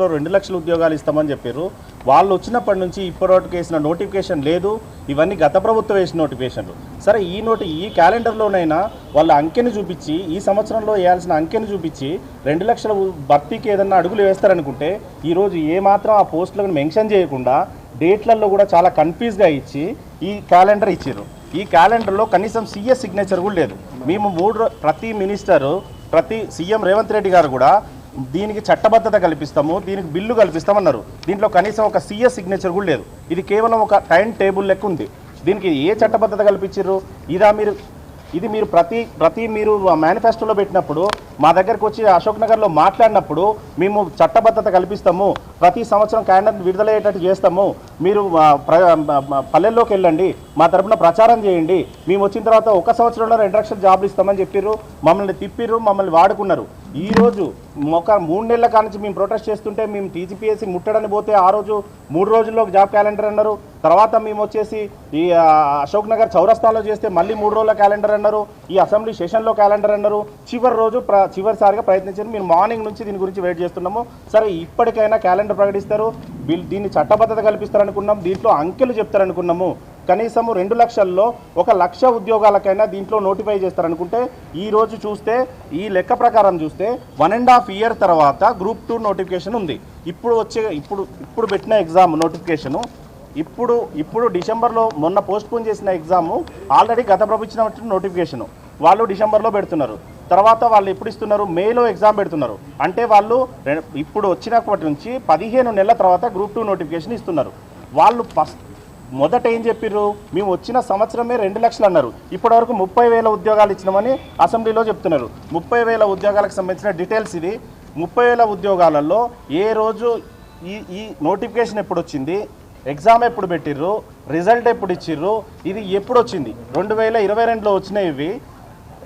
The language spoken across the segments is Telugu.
లో రెండు లక్షల ఉద్యోగాలు ఇస్తామని చెప్పారు. వాళ్ళు వచ్చినప్పటి నుంచి ఇప్పటివరకు వేసిన నోటిఫికేషన్ లేదు. ఇవన్నీ గత ప్రభుత్వం వేసిన నోటిఫికేషన్లు. సరే ఈ నోటి ఈ క్యాలెండర్లోనైనా వాళ్ళ అంకెని చూపించి ఈ సంవత్సరంలో వేయాల్సిన అంకెని చూపించి రెండు లక్షల భర్తీకి ఏదన్నా అడుగులు వేస్తారనుకుంటే ఈరోజు ఏమాత్రం ఆ పోస్టులను మెన్షన్ చేయకుండా డేట్లలో కూడా చాలా కన్ఫ్యూజ్గా ఇచ్చి ఈ క్యాలెండర్ ఇచ్చారు ఈ క్యాలెండర్లో కనీసం సీఎస్ సిగ్నేచర్ కూడా లేదు. మేము మూడు ప్రతి మినిస్టరు ప్రతి సీఎం రేవంత్ రెడ్డి గారు కూడా దీనికి చట్టబద్ధత కల్పిస్తాము దీనికి బిల్లు కల్పిస్తామన్నారు. దీంట్లో కనీసం ఒక సీఎస్ సిగ్నేచర్ కూడా లేదు. ఇది కేవలం ఒక టైం టేబుల్ లెక్క ఉంది. దీనికి ఏ చట్టబద్ధత కల్పించారు ఇదా మీరు ఇది మీరు ప్రతి ప్రతి మీరు మేనిఫెస్టోలో పెట్టినప్పుడు మా దగ్గరకు వచ్చి అశోక్ నగర్లో మాట్లాడినప్పుడు మేము చట్టబద్ధత కల్పిస్తాము. ప్రతి సంవత్సరం క్యాండర్ విడుదలయ్యేటట్టు చేస్తాము. మీరు పల్లెల్లోకి వెళ్ళండి మా తరపున ప్రచారం చేయండి. మేము వచ్చిన తర్వాత ఒక సంవత్సరంలో రెండు లక్షల జాబ్లు ఇస్తామని చెప్పిర్రు మమ్మల్ని తిప్పిర్రు మమ్మల్ని వాడుకున్నారు. ఈ రోజు ఒక మూడు నెలల కానించి మేము ప్రొటెస్ట్ చేస్తుంటే మేము టీజీపీఎస్సీ ముట్టడని పోతే ఆ రోజు మూడు రోజుల్లో జాబ్ క్యాలెండర్ అన్నారు. తర్వాత మేము వచ్చేసి ఈ అశోక్ నగర్ చౌరస్తాలో చేస్తే మళ్ళీ మూడు రోజుల క్యాలెండర్ అన్నారు. ఈ అసెంబ్లీ సెషన్లో క్యాలెండర్ అన్నారు. చివరి రోజు ప్ర చివరిసారిగా ప్రయత్నించారు. మేము మార్నింగ్ నుంచి దీని గురించి వెయిట్ చేస్తున్నాము. సరే ఇప్పటికైనా క్యాలెండర్ ప్రకటిస్తారు. వీళ్ళు దీన్ని చట్టబద్ధత కల్పిస్తారనుకున్నాం దీంట్లో అంకెలు చెప్తారనుకున్నాము. కనీసము రెండు లక్షల్లో ఒక లక్ష ఉద్యోగాలకైనా దీంట్లో నోటిఫై చేస్తారనుకుంటే ఈరోజు చూస్తే ఈ లెక్క ప్రకారం చూస్తే వన్ అండ్ హాఫ్ ఇయర్ తర్వాత గ్రూప్ టూ నోటిఫికేషన్ ఉంది. ఇప్పుడు వచ్చే ఇప్పుడు ఇప్పుడు పెట్టిన ఎగ్జామ్ నోటిఫికేషను ఇప్పుడు ఇప్పుడు డిసెంబర్లో మొన్న పోస్ట్పోన్ చేసిన ఎగ్జామ్ ఆల్రెడీ గత ప్రభుత్వం నోటిఫికేషన్ వాళ్ళు డిసెంబర్లో పెడుతున్నారు. తర్వాత వాళ్ళు ఎప్పుడు ఇస్తున్నారు? మేలో ఎగ్జామ్ పెడుతున్నారు. అంటే వాళ్ళు రె- ఇప్పుడు వచ్చినప్పటి నుంచి పదిహేను నెలల తర్వాత గ్రూప్ టూ నోటిఫికేషన్ ఇస్తున్నారు. వాళ్ళు ఫస్ట్ మొదట ఏం చెప్పిర్రు? మేము వచ్చిన సంవత్సరమే రెండు లక్షలు అన్నారు. ఇప్పటివరకు ముప్పై వేల ఉద్యోగాలు ఇచ్చినామని అసెంబ్లీలో చెప్తున్నారు. ముప్పై వేల ఉద్యోగాలకు సంబంధించిన డీటెయిల్స్ ఇది ముప్పై వేల ఉద్యోగాలలో ఏ రోజు ఈ ఈ నోటిఫికేషన్ ఎప్పుడు వచ్చింది? ఎగ్జామ్ ఎప్పుడు పెట్టిర్రు? రిజల్ట్ ఎప్పుడు ఇచ్చిర్రు? ఇది ఎప్పుడు వచ్చింది? రెండు వేల ఇరవై రెండులో వచ్చినాయి ఇవి.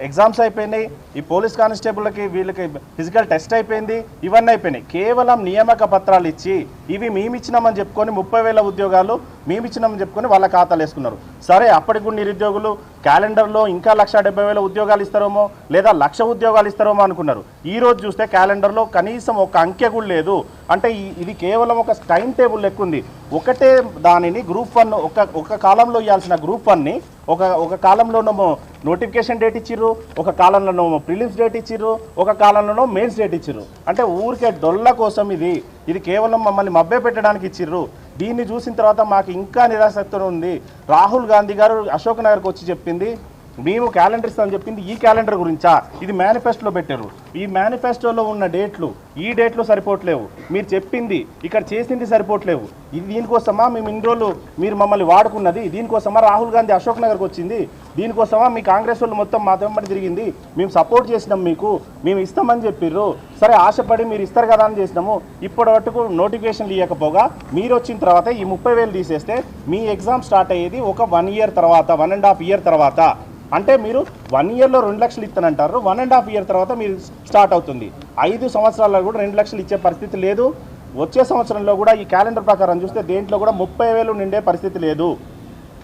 ఎగ్జామ్స్ అయిపోయినాయి. ఈ పోలీస్ కానిస్టేబుల్కి వీళ్ళకి ఫిజికల్ టెస్ట్ అయిపోయింది. ఇవన్నీ అయిపోయినాయి. కేవలం నియామక పత్రాలు ఇచ్చి ఇవి మేమిచ్చినామని చెప్పుకొని ముప్పై వేల ఉద్యోగాలు మేము ఇచ్చినామని చెప్పుకొని వాళ్ళ ఖాతాలు వేసుకున్నారు. సరే అప్పటికి కూడా నిరుద్యోగులు క్యాలెండర్లో ఇంకా లక్ష డెబ్బై వేల ఉద్యోగాలు ఇస్తారేమో లేదా లక్ష ఉద్యోగాలు ఇస్తారేమో అనుకున్నారు. ఈ రోజు చూస్తే క్యాలెండర్లో కనీసం ఒక అంకె కూడా లేదు. అంటే ఇది కేవలం ఒక టైం టేబుల్ లెక్క ఉంది. ఒకటే దానిని గ్రూప్ వన్ ఒక ఒక కాలంలో ఇవ్వాల్సిన గ్రూప్ వన్ని ఒక ఒక కాలంలోనేమో నోటిఫికేషన్ డేట్ ఇచ్చిర్రు ఒక కాలంలోనేమో ప్రిలిమ్స్ డేట్ ఇచ్చిర్రు ఒక కాలంలోనో మెయిన్స్ డేట్ ఇచ్చిర్రు. అంటే ఊరికే డొల్ల కోసం ఇది. ఇది కేవలం మమ్మల్ని మభ్య పెట్టడానికి ఇచ్చిర్రు. దీన్ని చూసిన తర్వాత మాకు ఇంకా నిరాసక్తి ఉంది. రాహుల్ గాంధీ గారు అశోక్ నగర్కి వచ్చి చెప్పింది మేము క్యాలెండర్ ఇస్తామని చెప్పింది ఈ క్యాలెండర్ గురించా? ఇది మేనిఫెస్టోలో పెట్టారు. ఈ మేనిఫెస్టోలో ఉన్న డేట్లు ఈ డేట్లు సరిపోవట్లేవు. మీరు చెప్పింది ఇక్కడ చేసింది సరిపోవట్లేవు. ఇది దీనికోసమా మేము ఇన్ని రోజులు మీరు మమ్మల్ని వాడుకున్నది. దీనికోసమా రాహుల్ గాంధీ అశోక్ నగర్కి వచ్చింది. దీనికోసమా మీ కాంగ్రెస్ వాళ్ళు మొత్తం మా వెంబడి తిరిగింది. మేము సపోర్ట్ చేసినాం మీకు. మేము ఇస్తామని చెప్పిర్రు. సరే ఆశపడి మీరు ఇస్తారు కదా అని చేసినాము. ఇప్పటి వరకు నోటిఫికేషన్లు ఇవ్వకపోగా మీరు వచ్చిన తర్వాత ఈ ముప్పై వేలు తీసేస్తే మీ ఎగ్జామ్ స్టార్ట్ అయ్యేది ఒక వన్ ఇయర్ తర్వాత వన్ అండ్ హాఫ్ ఇయర్ తర్వాత. అంటే మీరు వన్ ఇయర్లో రెండు లక్షలు ఇస్తానంటారు. వన్ అండ్ హాఫ్ ఇయర్ తర్వాత మీరు స్టార్ట్ అవుతుంది. ఐదు సంవత్సరాల్లో కూడా రెండు లక్షలు ఇచ్చే పరిస్థితి లేదు. వచ్చే సంవత్సరంలో కూడా ఈ క్యాలెండర్ ప్రకారం చూస్తే దేంట్లో కూడా ముప్పై వేలు నిండే పరిస్థితి లేదు.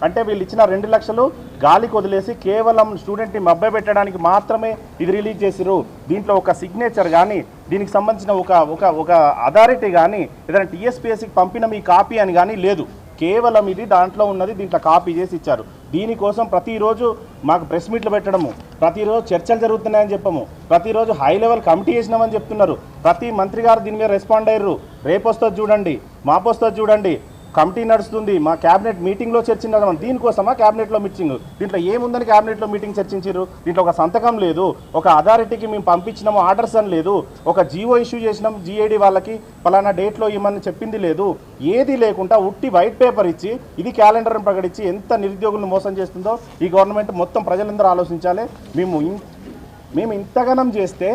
అంటే వీళ్ళు ఇచ్చిన రెండు లక్షలు గాలికి వదిలేసి కేవలం స్టూడెంట్ని మభ్య పెట్టడానికి మాత్రమే ఇది రిలీజ్ చేసిరు దీంట్లో ఒక సిగ్నేచర్ కానీ దీనికి సంబంధించిన ఒక ఒక ఒక అథారిటీ కానీ ఏదైనా టీఎస్పీఎస్సికి పంపిన మీ కాపీ అని కానీ లేదు. కేవలం ఇది దాంట్లో ఉన్నది దీంట్లో కాపీ చేసి ఇచ్చారు. దీనికోసం ప్రతిరోజు మాకు ప్రెస్ మీట్లు పెట్టడము ప్రతిరోజు చర్చలు జరుగుతున్నాయని చెప్పము ప్రతిరోజు హై లెవెల్ కమిటీ చేసినామని చెప్తున్నారు. ప్రతి మంత్రి గారు దీని మీద రెస్పాండ్ అయ్యారు రేపు వస్తుంది చూడండి మాపు వస్తుంది చూడండి. కమిటీ నడుస్తుంది మా క్యాబినెట్ మీటింగ్లో చర్చించడం దీనికోసమా క్యాబినెట్లో మీటింగ్? దీంట్లో ఏముందని క్యాబినెట్లో మీటింగ్ చర్చించారు దీంట్లో ఒక సంతకం లేదు ఒక అథారిటీకి మేము పంపించినాము ఆర్డర్స్ అని లేదు ఒక జీవో ఇష్యూ చేసినాం జీఏడి వాళ్ళకి పలానా డేట్లో ఇవ్వమని చెప్పింది లేదు. ఏది లేకుండా ఉట్టి వైట్ పేపర్ ఇచ్చి ఇది క్యాలెండర్ని ప్రకటించి ఎంత నిరుద్యోగులను మోసం చేస్తుందో ఈ గవర్నమెంట్ మొత్తం ప్రజలందరూ ఆలోచించాలి. మేము మేము ఇంతగనం చేస్తే